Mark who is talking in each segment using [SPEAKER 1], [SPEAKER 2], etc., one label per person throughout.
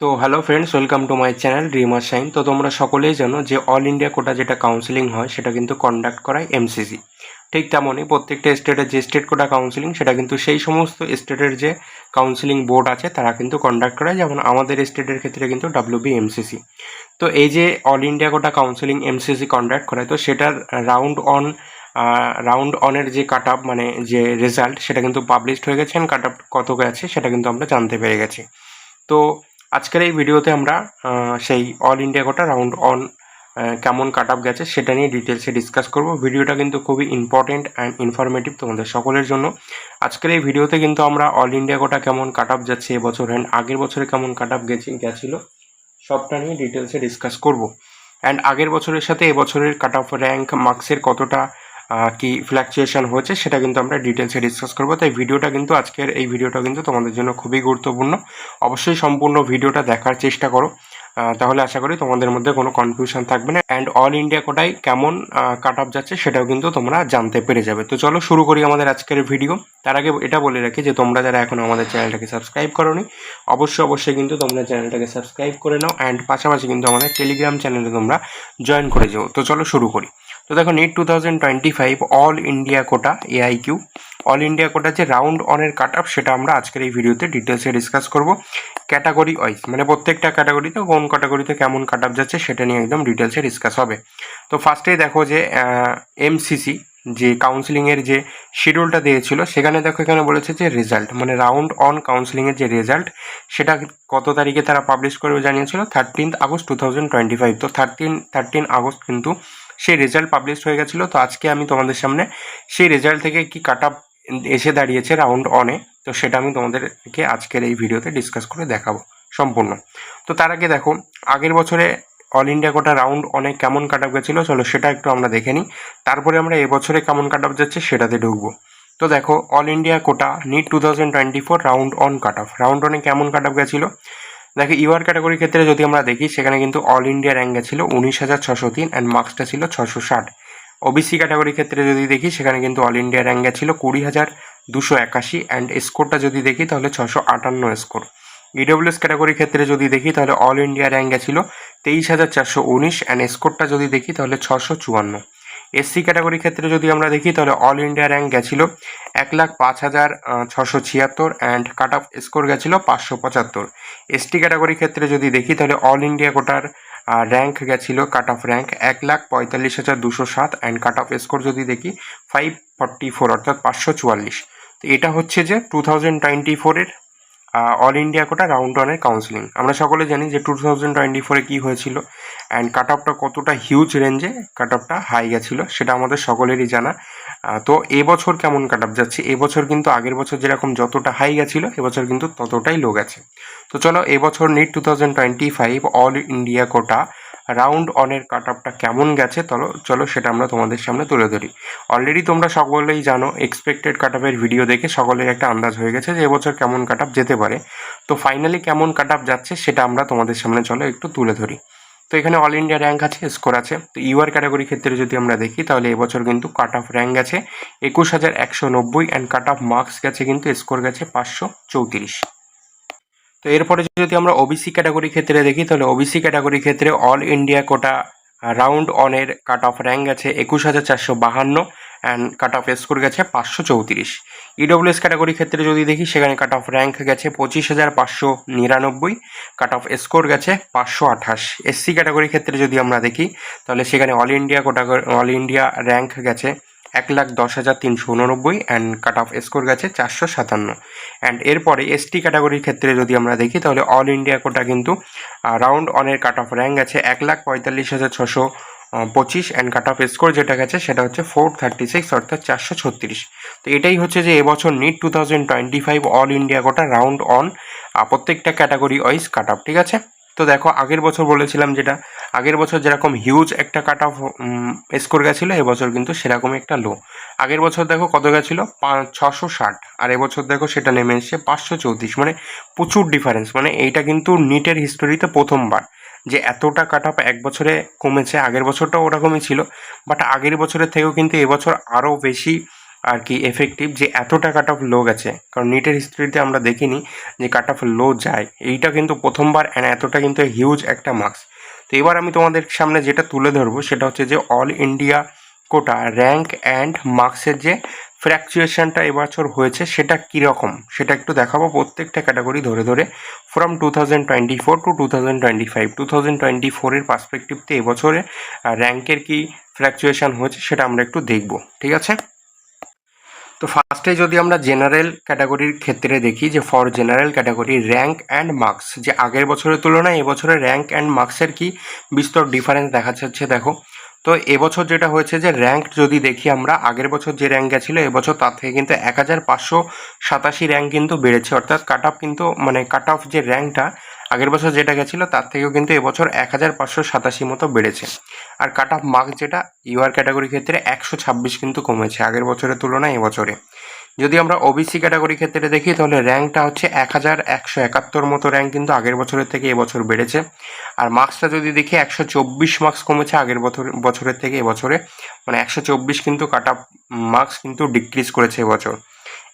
[SPEAKER 1] তো hello friends welcome to my channel dreamer shine তো তোমরা সকলেই জানো যে অল ইন্ডিয়া কোটা যেটা কাউন্সিলিং হয়, সেটা কিন্তু কন্ডাক্ট করায় এমসিসি ঠিক তেমনই প্রত্যেকটা স্টেটের যে স্টেট কোটা কাউন্সিলিং সেটা কিন্তু সেই সমস্ত স্টেটের যে কাউন্সিলিং বোর্ড আছে, তারা কিন্তু কন্ডাক্ট করায়। যেমন আমাদের স্টেটের ক্ষেত্রে কিন্তু ডাব্লিউবি এমসিসি তো এই যে all India quota counselling MCC conduct করায়, তো সেটার রাউন্ড অন রাউন্ড অনের যে কাট আপ মানে যে রেজাল্ট সেটা কিন্তু পাবলিশড হয়ে গেছে। কাট আপ কত গেছে সেটা কিন্তু আমরা জানতে পেরে গেছি। তো আজকের এই ভিডিওতে আমরা সেই all India quota round one কেমন কাট আপ গেছে সেটা নিয়ে ডিটেলসে ডিসকাস করব। ভিডিওটা কিন্তু খুবই ইম্পর্টেন্ট অ্যান্ড ইনফরমেটিভ তোমাদের সকলের জন্য। আজকের এই ভিডিওতে কিন্তু আমরা অল ইন্ডিয়া কোটা কেমন কাট আপ যাচ্ছে এবছর অ্যান্ড আগের বছরে কেমন কাট আপ গেছে, গেছিল, সবটা নিয়ে ডিটেলসে ডিসকাস করব। অ্যান্ড আগের বছরের সাথে এবছরের কাট অফ র্যাঙ্ক মার্কসের কতটা কি ফ্ল্যাকচুয়েশন হয়েছে সেটা কিন্তু আমরা ডিটেলসে ডিসকাস করব। তাই ভিডিওটা কিন্তু আজকের এই ভিডিওটা কিন্তু তোমাদের জন্য খুবই গুরুত্বপূর্ণ। অবশ্যই সম্পূর্ণ ভিডিওটা দেখার চেষ্টা করো। তাহলে আশা করি তোমাদের মধ্যে কোনো কনফিউশন থাকবে না। অ্যান্ড অল ইন্ডিয়া কোটায় কেমন কাট অফ যাচ্ছে সেটাও কিন্তু তোমরা জানতে পেরে যাবে। তো চলো শুরু করি আমাদের আজকের ভিডিও তার আগে এটা বলে রাখি যে তোমরা যারা এখন আমাদের চ্যানেলটাকে সাবস্ক্রাইব করোনি, অবশ্যই অবশ্যই কিন্তু তোমরা চ্যানেলটাকে সাবস্ক্রাইব করে নাও। অ্যান্ড পাশাপাশি কিন্তু আমাদের টেলিগ্রাম চ্যানেলে তোমরা জয়েন করে যাও। তো চলো শুরু করি। তো দেখো NEET two thousand twenty five all India quota AIQ all all India কোটা যে রাউন্ড অনের কাট সেটা আমরা আজকের এই ভিডিওতে ডিটেলসে ডিসকাস করব। ক্যাটাগরি ওয়াইজ মানে প্রত্যেকটা ক্যাটাগরিতে কোন ক্যাটাগরিতে কেমন কাট যাচ্ছে, সেটা নিয়ে একদম ডিটেলসে ডিসকাস হবে। তো ফার্স্টেই দেখো যে এমসিসি যে কাউন্সিলিংয়ের যে শিডিউলটা দিয়েছিল, সেখানে দেখো, এখানে বলেছে যে রেজাল্ট মানে রাউন্ড অন কাউন্সিলিংয়ের যে রেজাল্ট সেটা কত তারিখে তারা পাবলিশ করবে জানিয়েছিল? Thirteenth August two thousand twenty five তো থার্টিন থার্টিন আগস্ট কিন্তু সেই রেজাল্ট পাবলিশ হয়ে গেছিল। তো আজকে আমি তোমাদের সামনে সেই রেজাল্ট থেকে কি কাট এসে দাঁড়িয়েছে রাউন্ড অনে তো সেটা আমি তোমাদেরকে আজকের এই ভিডিওতে ডিসকাস করে দেখাবো সম্পূর্ণ। তো তার আগে দেখো, আগের বছরে অল ইন্ডিয়া কোটা রাউন্ড অনেক কেমন কাট আপ গেছিল? চলো সেটা একটু আমরা দেখে নিই। তারপরে আমরা এবছরে কেমন কাট আপ যাচ্ছে সেটাতে ঢুকবো। তো দেখো all India quota NEET two thousand twenty four round one cut off round অনে কেমন কাট আপ গেছিল? দেখো ইউআর ক্যাটাগরির ক্ষেত্রে যদি আমরা দেখি, সেখানে কিন্তু অল ইন্ডিয়া র্যাঙ্ক ছিল উনিশ হাজার ছশো তিন অ্যান্ড মার্কসটা ছিল ছশো ষাট। ওবিসি ক্যাটাগরির ক্ষেত্রে যদি দেখি, সেখানে কিন্তু অল ইন্ডিয়া র্যাঙ্ক ছিল কুড়ি হাজার দুশো একাশি অ্যান্ড স্কোরটা যদি দেখি, তাহলে ছশো আটান্ন স্কোর ইডব্লিউএস ক্যাটাগরির ক্ষেত্রে যদি দেখি, তাহলে অল ইন্ডিয়া র্যাঙ্ক ছিল তেইশ হাজার চারশো উনিশ অ্যান্ড স্কোরটা যদি দেখি, তাহলে ছশো চুয়ান্ন। এসসি ক্যাটাগরির ক্ষেত্রে যদি আমরা দেখি, তাহলে অল ইন্ডিয়া র্যাঙ্ক গেছিল এক লাখ পাঁচ হাজার ছশো ছিয়াত্তর অ্যান্ড কাট অফ স্কোর গেছিল পাঁচশো পঁচাত্তর। এসটি ক্যাটাগরির ক্ষেত্রে যদি দেখি, তাহলে অল ইন্ডিয়া কোটার র্যাঙ্ক গেছিল কাট অফ র্যাঙ্ক এক লাখ পঁয়তাল্লিশ হাজার দুশো সাত অ্যান্ড কাট অফ স্কোর যদি দেখি ফাইভ ফর্টি ফোর অর্থাৎ পাঁচশো চুয়াল্লিশ। তো এটা হচ্ছে যে টু থাউজেন্ড টোয়েন্টি ফোরের অল ইন্ডিয়া কোটা রাউন্ড ওয়ানের কাউন্সিলিং আমরা সকলে জানি যে টু থাউজেন্ড টোয়েন্টি ফোরে কী হয়েছিল অ্যান্ড কাট অফটা কতটা হিউজ রেঞ্জে কাট অফটা হাই গেছিল সেটা আমাদের সকলেরই জানা। তো এবছর কেমন কাট অফ যাচ্ছে এবছর কিন্তু আগের বছর যেরকম যতটা হাই গেছিল এবছর কিন্তু ততটাই লো গেছে। তো চলো এবছর NEET two thousand twenty five all India quota round অনের cut অফটা কেমন গেছে, চলো চলো সেটা আমরা তোমাদের সামনে তুলে ধরি। অলরেডি তোমরা সকলেই জানো এক্সপেক্টেড কাট অফের ভিডিও দেখে সকলের একটা আন্দাজ হয়ে গেছে যে এবছর কেমন কাট অফ যেতে পারে। তো ফাইনালি কেমন কাট অফ যাচ্ছে সেটা আমরা তোমাদের সামনে, চলো, একটু তুলে ধরি। তো এখানে অল ইন্ডিয়া র্যাঙ্ক আছে স্কোর আছে। তো ইউআর ক্যাটাগরি ক্ষেত্রে যদি আমরা দেখি, তাহলে এবছর কিন্তু কাট অফ র্যাঙ্ক গেছে একুশ হাজার একশো নব্বই অ্যান্ড কাট অফ মার্কস গেছে কিন্তু স্কোর গেছে পাঁচশো চৌত্রিশ। তো এরপরে যদি আমরা ওবিসি ক্যাটাগরি ক্ষেত্রে দেখি, তাহলে ওবিসি ক্যাটাগরি ক্ষেত্রে অল ইন্ডিয়া কোটা রাউন্ড অনের কাট অফ র্যাঙ্ক গেছে একুশ হাজার চারশো বাহান্ন অ্যান্ড কাট অফ স্কোর গেছে পাঁচশো চৌত্রিশ। ইডব্লিউএস ক্যাটাগরি ক্ষেত্রে যদি দেখি, সেখানে কাট অফ র্যাঙ্ক গেছে পঁচিশ হাজার পাঁচশো নিরানব্বই কাট অফ স্কোর গেছে পাঁচশো আঠাশ। এসসি ক্যাটাগরি ক্ষেত্রে যদি আমরা দেখি, তাহলে সেখানে all India quota all India rank গেছে এক লাখ দশ হাজার তিনশো উননব্বই অ্যান্ড কাট অফ স্কোর গেছে চারশো সাতান্ন। অ্যান্ড এরপরে এসটি ক্যাটাগরির ক্ষেত্রে যদি আমরা দেখি, তাহলে অল ইন্ডিয়া কোটা কিন্তু রাউন্ড অনের কাট অফ র্যাঙ্ক গেছে এক লাখ পঁয়তাল্লিশ হাজার ছশো পঁচিশ অ্যান্ড কাট অফ স্কোর যেটা গেছে সেটা হচ্ছে ফোর থার্টি সিক্স অর্থাৎ চারশো ছত্রিশ। তো এটাই হচ্ছে যে এবছর NEET two thousand twenty five all India quota round one প্রত্যেকটা ক্যাটাগরি ওয়াইজ কাট অফ ঠিক আছে? তো দেখো, আগের বছর বলেছিলাম যেটা, আগের বছর যেরকম হিউজ একটা কাট অফ স্কোর গেছিল, এবছর কিন্তু সেরকমই একটা লো আগের বছর দেখো কত গেছিল? ছশো ষাট, আর এবছর দেখো সেটা নেমে এসছে পাঁচশো চৌত্রিশ মানে প্রচুর ডিফারেন্স মানে এইটা কিন্তু নিটের হিস্টোরিতে প্রথমবার, যে এতটা কাট অফ এক বছরে কমেছে, আগের বছরটাও ওরকমই ছিল বাট আগের বছরের থেকেও কিন্তু এবছর আরও বেশি আর কি এফেক্টিভ যে এতটা কাট অফ লো গেছে। কারণ নিটের হিস্ট্রিতে আমরা দেখিনি যে কাট অফ লো যায়। এইটা কিন্তু প্রথমবার অ্যান্ড এতটা কিন্তু হিউজ একটা মার্কস তো এবার আমি তোমাদের সামনে যেটা তুলে ধরবো সেটা হচ্ছে যে all India quota rank and মার্কসের যে ফ্র্যাকচুয়েশনটা এবছর হয়েছে সেটা কীরকম? সেটা একটু দেখাবো প্রত্যেকটা ক্যাটাগরি ধরে ধরে। From two thousand twenty four to two thousand twenty five two thousand twenty ফোরের পার্সপেক্টিভতে এবছরে র্যাঙ্কের কী ফ্র্যাকচুয়েশন হয়েছে সেটা আমরা একটু দেখব। ঠিক আছে? তো ফার্স্টে যদি আমরা জেনারেল ক্যাটাগরির ক্ষেত্রে দেখি যে for general category rank and marks যে আগের বছরের তুলনায় এবছরে র্যাঙ্ক অ্যান্ড মার্কসের কি বিস্তর ডিফারেন্স দেখা যাচ্ছে দেখো। তো এবছর যেটা হয়েছে যে র্যাঙ্ক যদি দেখি আমরা, আগের বছর যে র্যাঙ্ক গেছিল, এবছর তার থেকে কিন্তু এক হাজার পাঁচশো সাতাশি র্যাঙ্ক কিন্তু বেড়েছে। অর্থাৎ কাট অফ কিন্তু মানে কাট অফ যে র্যাঙ্কটা আগের বছর যেটা গেছিল, তার থেকেও কিন্তু এবছর এক হাজার পাঁচশো সাতাশি মতো বেড়েছে। আর কাট অফ মার্কস যেটা ইউআর ক্যাটাগরির ক্ষেত্রে একশো ছাব্বিশ কিন্তু কমেছে আগের বছরের তুলনায় এবছরে। যদি আমরা ওবিসি ক্যাটাগরি ক্ষেত্রে দেখি, তাহলে র্যাঙ্কটা হচ্ছে এক হাজার একশো একাত্তর মতো র্যাঙ্ক কিন্তু আগের বছরের থেকে এবছর বেড়েছে। আর মার্কসটা যদি দেখি, একশো চব্বিশ মার্কস কমেছে আগের বছর, বছরের থেকে এবছরে। মানে একশো চব্বিশ কিন্তু কাট আপ মার্কস কিন্তু ডিক্রিজ করেছে এবছর।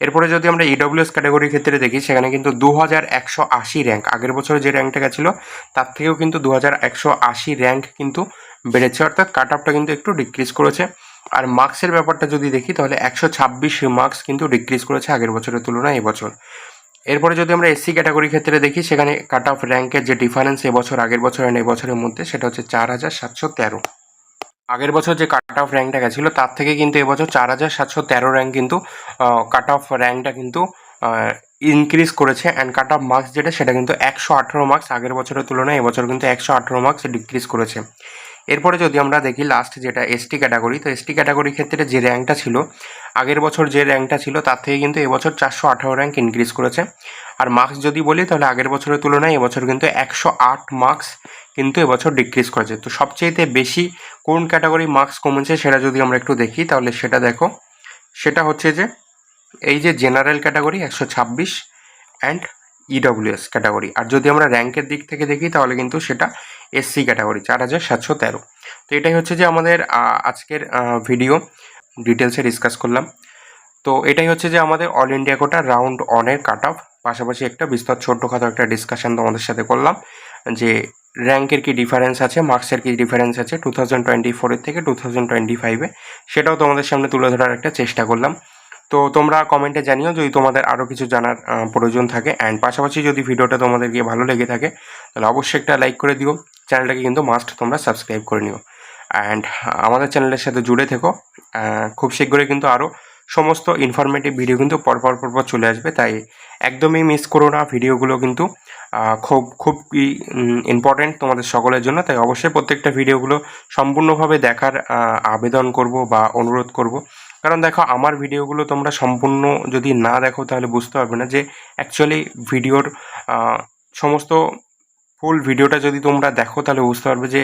[SPEAKER 1] এরপরে যদি আমরা ইডব্লিউএস ক্যাটাগরির ক্ষেত্রে দেখি, সেখানে কিন্তু দু হাজার একশো আশি র্যাঙ্ক আগের বছরে যে র্যাঙ্কটা গেছিল, তার থেকেও কিন্তু দু হাজার একশো আশি র্যাঙ্ক কিন্তু বেড়েছে। অর্থাৎ কাট আপটা কিন্তু একটু ডিক্রিজ করেছে। আর মার্কসের ব্যাপারটা যদি দেখি, তাহলে একশো ছাব্বিশ মার্কস কিন্তু ডিক্রিজ করেছে আগের বছরের তুলনায় এবছর। এরপরে যদি আমরা এসসি ক্যাটাগরি ক্ষেত্রে দেখি, সেখানে কাট অফ র্যাঙ্কের যে ডিফারেন্স এবছর, আগের বছর আর এবছরের মধ্যে, সেটা হচ্ছে চার হাজার সাতশো তেরো। আগের বছর যে কাট অফ র্যাঙ্কটা গেছিল, তার থেকে কিন্তু এবছর চার হাজার সাতশো তেরো র্যাঙ্ক কিন্তু কাট অফ র্যাঙ্কটা কিন্তু ইনক্রিজ করেছে অ্যান্ড কাট অফ মার্কস যেটা, সেটা কিন্তু একশো আঠেরো মার্কস আগের বছরের তুলনায় এবছর কিন্তু একশো আঠেরো মার্কস ডিক্রিজ করেছে। এরপরে যদি আমরা দেখি লাস্ট যেটা এসটি ক্যাটাগরি তো এসটি ক্যাটাগরির ক্ষেত্রে যে র্যাঙ্কটা ছিল, আগের বছর যে র্যাঙ্কটা ছিল, তার থেকে কিন্তু এবছর চারশো আঠারো র্যাঙ্ক ইনক্রিজ করেছে। আর মার্কস যদি বলি, তাহলে আগের বছরের তুলনায় এবছর কিন্তু একশো আট মার্কস কিন্তু এবছর ডিক্রিজ করেছে। তো সবচেয়েতে বেশি কোন ক্যাটাগরি মার্কস কমেছে সেটা যদি আমরা একটু দেখি, তাহলে সেটা দেখো। সেটা হচ্ছে যে, এই যে জেনারেল ক্যাটাগরি একশো ছাব্বিশ অ্যান্ড ইডব্লিউএস ক্যাটাগরি আর যদি আমরা র্যাঙ্কের দিক থেকে দেখি, তাহলে কিন্তু সেটা এসসি ক্যাটাগরি চার হাজার সাতশো তেরো। তো এটাই হচ্ছে যে আমাদের আজকের ভিডিও ডিটেলসে ডিসকাস করলাম। তো এটাই হচ্ছে যে আমাদের অল ইন্ডিয়া কোটা রাউন্ড অনের কাট অফ পাশাপাশি একটা বিস্তর ছোট্টখাটো একটা ডিসকাশন তোমাদের সাথে করলাম। যে র্যাঙ্কের কী ডিফারেন্স আছে মার্কসের কী ডিফারেন্স আছে টু থাউজেন্ড টোয়েন্টি ফোরের থেকে টু থাউজেন্ড টোয়েন্টি ফাইভে সেটাও তোমাদের সামনে তুলে ধরার একটা চেষ্টা করলাম। তো তোমরা কমেন্টে জানিও যদি তোমাদের আরও কিছু জানার প্রয়োজন থাকে। অ্যান্ড পাশাপাশি যদি ভিডিওটা তোমাদের গিয়ে ভালো লেগে থাকে, তাহলে অবশ্যই একটা লাইক করে দিও। চ্যানেলটাকে কিন্তু মাস্ট তোমরা সাবস্ক্রাইব করে নিও। অ্যান্ড আমাদের চ্যানেলের সাথে জুড়ে থেকো। খুব শীঘ্রই কিন্তু আরও সমস্ত ইনফরমেটিভ ভিডিও কিন্তু পরপর পরপর চলে আসবে। তাই একদমই মিস করো না। ভিডিওগুলো কিন্তু খুব খুব ইম্পর্টেন্ট তোমাদের সকলের জন্য। তাই অবশ্যই প্রত্যেকটা ভিডিওগুলো সম্পূর্ণভাবে দেখার আবেদন করব বা অনুরোধ করব। কারণ দেখো, আমার ভিডিওগুলো তোমরা সম্পূর্ণ যদি না দেখো, তাহলে বুঝতে পারবে না যে অ্যাকচুয়ালি ভিডিওর সমস্ত ফুল ভিডিওটা যদি তোমরা দেখো, তাহলে বুঝতে পারবে যে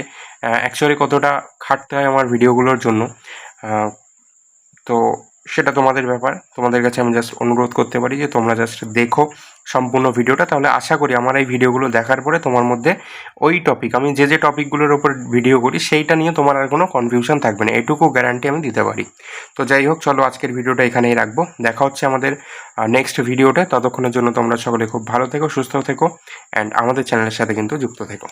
[SPEAKER 1] অ্যাকচুয়ালি কতটা খাটতে হয় আমার ভিডিওগুলোর জন্য। তো সেটা তোমাদের ব্যাপার। তোমাদের কাছে আমি জাস্ট অনুরোধ করতে পারি যে তোমরা জাস্ট দেখো। সম্পূর্ণ ভিডিওটা, তাহলে আশা করি আমার এই ভিডিওগুলো দেখার পরে তোমার মধ্যে ওই টপিক আমি যে যে টপিকগুলোর ওপর ভিডিও করি, সেইটা নিয়ে তোমার আর কোনো কনফিউশন থাকবে না, এটুকু গ্যারান্টি আমি দিতে পারি। তো যাই হোক, চলো আজকের ভিডিওটা এখানেই রাখব। দেখা হচ্ছে আমাদের নেক্সট ভিডিওটা ততক্ষণের জন্য তোমরা সকলে খুব ভালো থেকো, সুস্থ থেকো অ্যান্ড আমাদের চ্যানেলের সাথে কিন্তু যুক্ত থেকো।